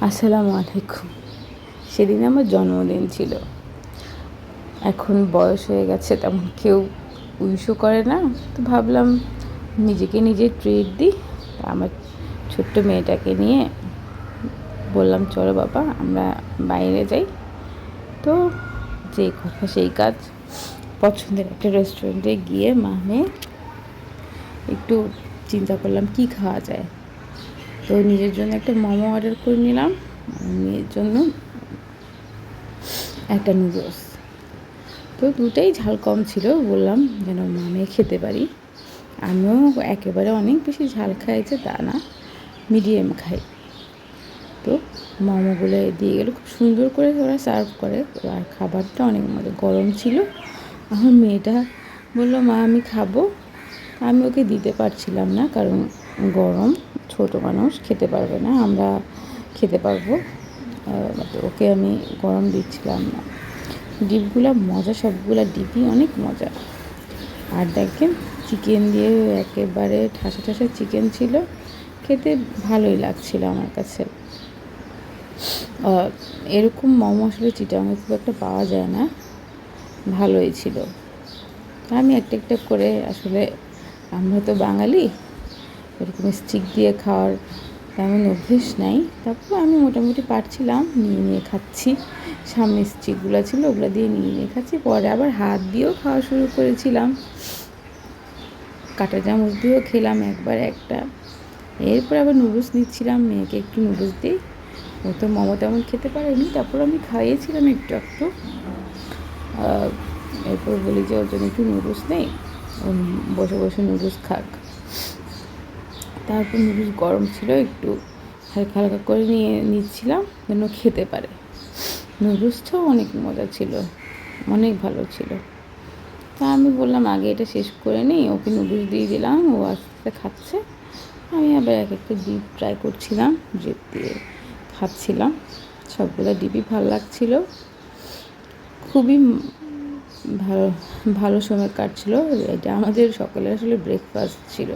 আসসালামু আলাইকুম। সেদিন আমার জন্মদিন ছিল। এখন বয়স হয়ে গেছে, তেমন কেউ উইশও করে না। তো ভাবলাম নিজেকে নিজে ট্রিট দিই। আমার ছোট্ট মেয়েটাকে নিয়ে বললাম, চলো বাবা, আমরা বাইরে যাই। তো যেই কথা, সেই কাজ। পছন্দের একটা রেস্টুরেন্টে গিয়ে মা মেয়ে একটু চিন্তা করলাম, কি খাওয়া যায়? তো নিজের জন্য একটা মোমো অর্ডার করে নিলাম। মেয়ের জন্য একটা নুডলস তো দুটাই ঝাল কম ছিল, বললাম যেন মামে খেতে পারি। আমিও একেবারে অনেক বেশি ঝাল খাইছে তা না মিডিয়াম খাই। তো মোমোগুলো দিয়ে গেলে, খুব সুন্দর করে ওরা সার্ভ করে। আর খাবারটা অনেক মজা, গরম ছিল। আমার মেয়েটা বলল, মা, আমি খাব। আমি ওকে দিতে পারছিলাম না, কারণ গরম। ছোট মানুষ, খেতে পারবে না, আমরা খেতে পারব। ওকে আমি গরম দিচ্ছিলাম না। ডিপগুলো মজা, সবগুলা ডিপই অনেক মজা। আর দেখেন চিকেন দিয়ে একেবারে ঠাসা ঠাসা চিকেন ছিল। খেতে ভালোই লাগছিল আমার কাছে। এরকম মোমো আসলে চিটাঙে খুব একটা পাওয়া যায় না। ভালোই ছিল। আমি একটা একটা করে আসলে, আমরা তো বাঙালি এরকম স্টিক দিয়ে খাওয়ার তেমন অভ্যেস নাই। তারপর আমি মোটামুটি পারছিলাম, নিয়ে নিয়ে খাচ্ছি। সামনে স্টিকগুলো ছিল, ওগুলো দিয়ে নিয়ে নিয়ে খাচ্ছি। পরে আবার হাত দিয়েও খাওয়া শুরু করেছিলাম। কাঁটা চামচ দিয়েও খেলাম একবার একটা। এরপর আবার নুডলস নিচ্ছিলাম, মেয়েকে একটু নুডলস দিই। ও তো মোমো তেমন খেতে পারেনি। তারপর আমি খাইয়েছিলাম একটু একটু। এরপর বলি যে, ওর জন্য একটু নুডলস নেই। বসে বসে নুডলস খাক। তারপর নুডলস গরম ছিল, একটু হালকা হালকা করে নিয়ে নিচ্ছিলাম, যেন খেতে পারে। নুডলসটাও অনেক মজা ছিল, অনেক ভালো ছিল। তা আমি বললাম, আগে এটা শেষ করে নিই, ওকে নুডলস দিয়ে দিলাম, ও আস্তে আস্তে খাচ্ছে। আমি আবার এক একটা ডিপ ট্রাই করছিলাম ডিপ দিয়ে খাচ্ছিলাম। সবগুলো ডিপই ভালো লাগছিল। খুবই ভালো ভালো সময় কাটছিল। এটা আমাদের সকালে আসলে ব্রেকফাস্ট ছিল।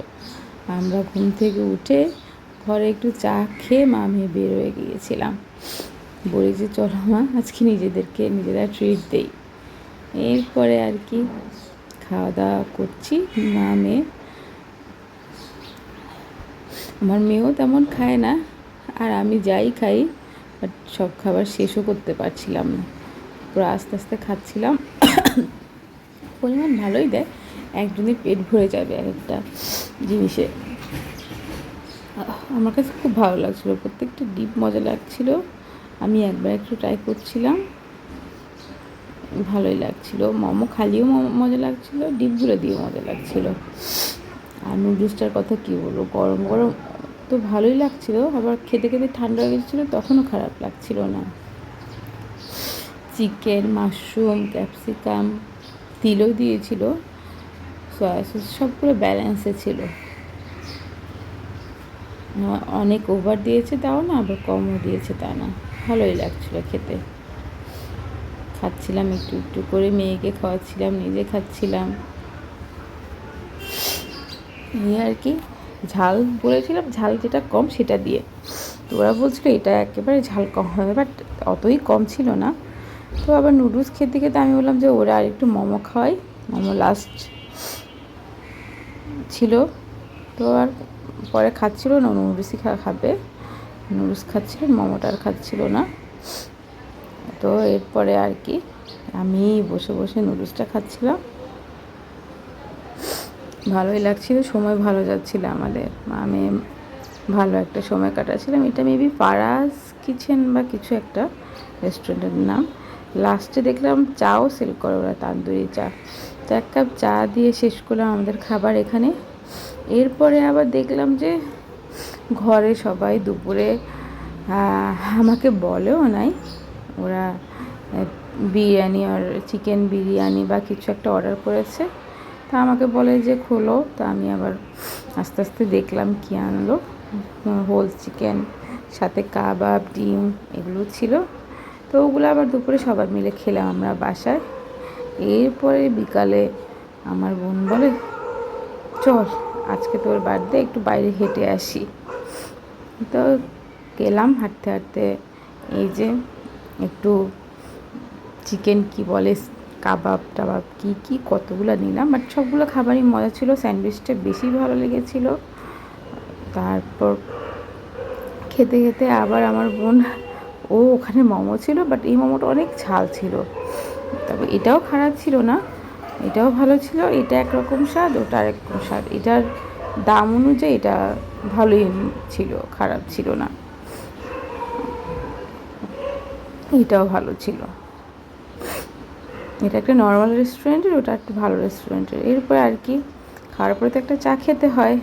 আমরা ঘুম থেকে উঠে ঘরে একটু চা খেয়ে মা মেয়ে বের হয়ে গিয়েছিলাম। বলি যে, চলো মা, আজকে নিজেদেরকে নিজেরা ট্রিট দেই। এরপরে আর কি খাওয়া দাওয়া করছি। মা, মেয়ে। আমার মেয়েও তেমন খায় না, আর আমি যাই খাই বাট সব খাবার শেষও করতে পারছিলাম না। পুরো আস্তে আস্তে খাচ্ছিলাম। পরিমাণ ভালোই দেয়। একজনের পেট ভরে যাবে এক একটা জিনিসে। আমার কাছে খুব ভালো লাগছিল, প্রত্যেকটা ডিপ মজা লাগছিল। আমি একবার একটু ট্রাই করছিলাম, ভালোই লাগছিল। মোমো খালিও মজা লাগছিল, ডিপগুলো দিয়েও মজা লাগছিল। আর নুডলসটার কথা কী বলব, গরম গরম তো ভালোই লাগছিল, আবার খেতে খেতে ঠান্ডা হয়ে গেছিল, তখনও খারাপ লাগছিল না। চিকেন, মাশরুম, ক্যাপসিকাম, তিলও দিয়েছিল। সয়া সস সবগুলো ব্যালেন্সে ছিল। অনেক ওভার দিয়েছে তাও না, আবার কমও দিয়েছে তা না। ভালোই লাগছিল খেতে। খাচ্ছিলাম একটু একটু করে, মেয়েকে খাওয়াচ্ছিলাম, নিজে খাচ্ছিলাম। এই আর কি, ঝাল বলেছিলাম, ঝাল যেটা কম সেটা দিয়ে। তো ওরা বলছিল এটা একেবারে ঝাল কম হবে বাট অতই কম ছিল না। তো আবার নুডলস খেতে খেতে আমি বললাম যে ওরা আর একটু মোমো খাওয়াই, মোমো লাস্ট ছিল। তো আর পরে খাচ্ছিল না নুডলসই খাবে। নুডলস খাচ্ছিল মোমোটা আর খাচ্ছিল না। তো এরপরে আর কি, আমি বসে বসে নুডলসটা খাচ্ছিলাম। ভালোই লাগছিল, সময় ভালো যাচ্ছিল আমাদের। আমি ভালো একটা সময় কাটাচ্ছিলাম। এটা মেবি পারাস কিচেন বা কিছু একটা রেস্টুরেন্টের নাম। লাস্টে দেখলাম চাও সেল করে ওরা তান্দুরি চা। তো এক কাপ চা দিয়ে শেষ করলাম আমাদের খাবার এখানে। এরপরে আবার দেখলাম যে ঘরে সবাই দুপুরে আমাকে বলেও নাই। ওরা বিরিয়ানি আর চিকেন বিরিয়ানি বা কিছু একটা অর্ডার করেছে। তা আমাকে বলে যে খোলো। তা আমি আবার আস্তে আস্তে দেখলাম কী আনলো। হোল চিকেন, সাথে কাবাব, ডিম, এগুলো ছিল। তো ওগুলো আবার দুপুরে সবাই মিলে খেলাম আমরা বাসায়। এরপরে বিকালে আমার বোন বলে, চল, আজকে তোর বার্থডে, একটু বাইরে হেঁটে আসি। তো গেলাম হাঁটতে হাঁটতে, এই যে একটু চিকেন কি বলে, কাবাব টাবাব, কি কি কতগুলো নিলাম, বাট সবগুলো খাবারই মজা ছিল, স্যান্ডউইচটা বেশি ভালো লেগেছিল। তারপর খেতে খেতে আবার আমার বোন, ও ওখানে মোমো ছিল, বাট এই মোমোটা অনেক ঝাল ছিল। তবে এটাও খারাপ ছিল না। এটাও ভালো ছিল, এটা একরকম স্বাদ, ওটা আরেকরকম স্বাদ। এটার দাম অনুযায়ী এটা ভালোই ছিল, খারাপ ছিল না। এটাও ভালো ছিল। এটা একটা নর্মাল রেস্টুরেন্টের ওটা একটা ভালো রেস্টুরেন্টের এরপরে আর কি, খাওয়ার পরে তো একটা চা খেতে হয়।